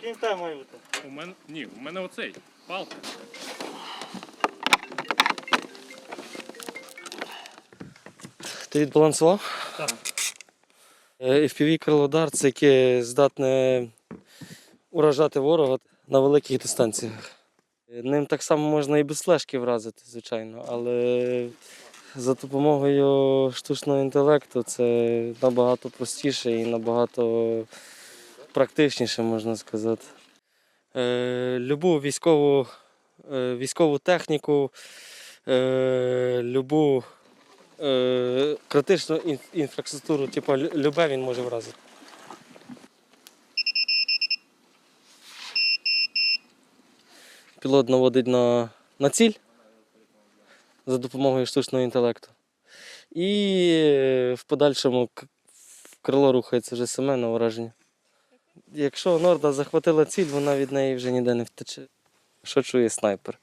кінта має бути. У мене. Ні, у мене оцей. Палка. Ти відбалансував? Так. Е, FPV крилодар це яке здатне уражати ворога на великих дистанціях. Е, Ним так само можна і без флешки вразити, звичайно, але за допомогою штучного інтелекту це набагато простіше і набагато практичніше, можна сказати. Е, Любу військову, е, військову техніку, е, любу е, критичну ін- інфраструктуру, типу любе він може вразити. Пілот наводить на, на ціль за допомогою штучного інтелекту. І е, в подальшому крило рухається вже саме на ураження. Якщо норда захватила ціль, вона від неї вже ніде не втече. Що чує снайпер?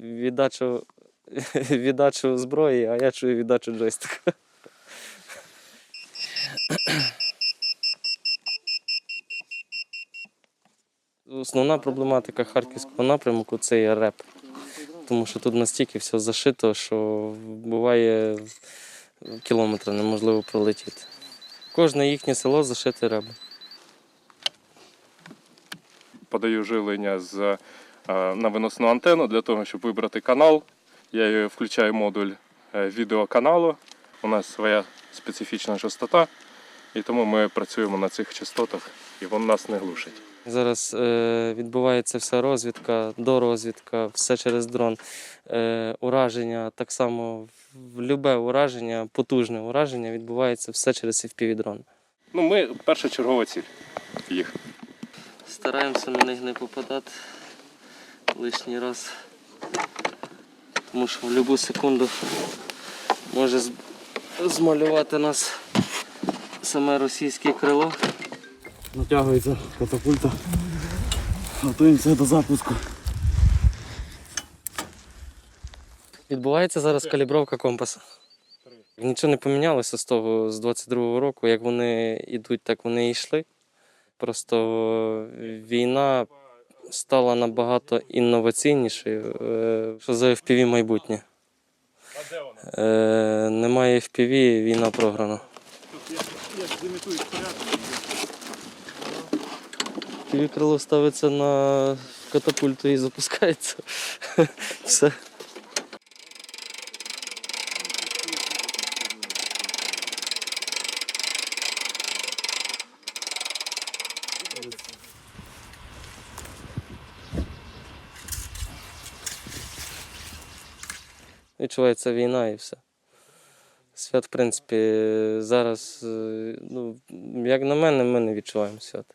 Віддачу віддачу зброї, а я чую віддачу джойстика. Основна проблематика харківського напрямку це є реп. Тому що тут настільки все зашито, що буває кілометри неможливо пролетіти. Кожне їхнє село зашите ребом. Подаю живлення з, е, на виносну антенну для того, щоб вибрати канал. Я включаю модуль е, відеоканалу. У нас своя специфічна частота, і тому ми працюємо на цих частотах, і воно нас не глушить. Зараз е, відбувається вся розвідка, дорозвідка, все через дрон. Е, ураження, так само любе ураження, потужне ураження відбувається все через fpv дрон. Ну, ми першочергова ціль їх. Стараємося на них не попадати лишній раз. Тому що в будь-яку секунду може змалювати нас саме російське крило. Натягується катапульта. Готуємося до запуску. Відбувається зараз калібровка компаса. Нічого не помінялося з того, з 22-го року. Як вони йдуть, так вони і йшли. Просто війна стала набагато інноваційнішою. Е, Що за FPV майбутнє? Е, Немає FPV, війна програна. FPV крило ставиться на катапульту і запускається. Все. Відчувається війна і все. Свят, в принципі, зараз, е, ну, як на мене, ми не відчуваємо свят.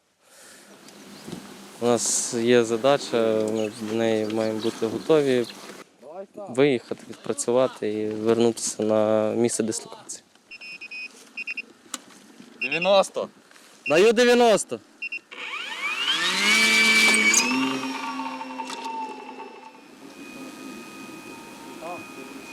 У нас є задача, ми до неї маємо бути готові виїхати, відпрацювати і вернутися на місце дислокації. 90. Даю 90. Wow.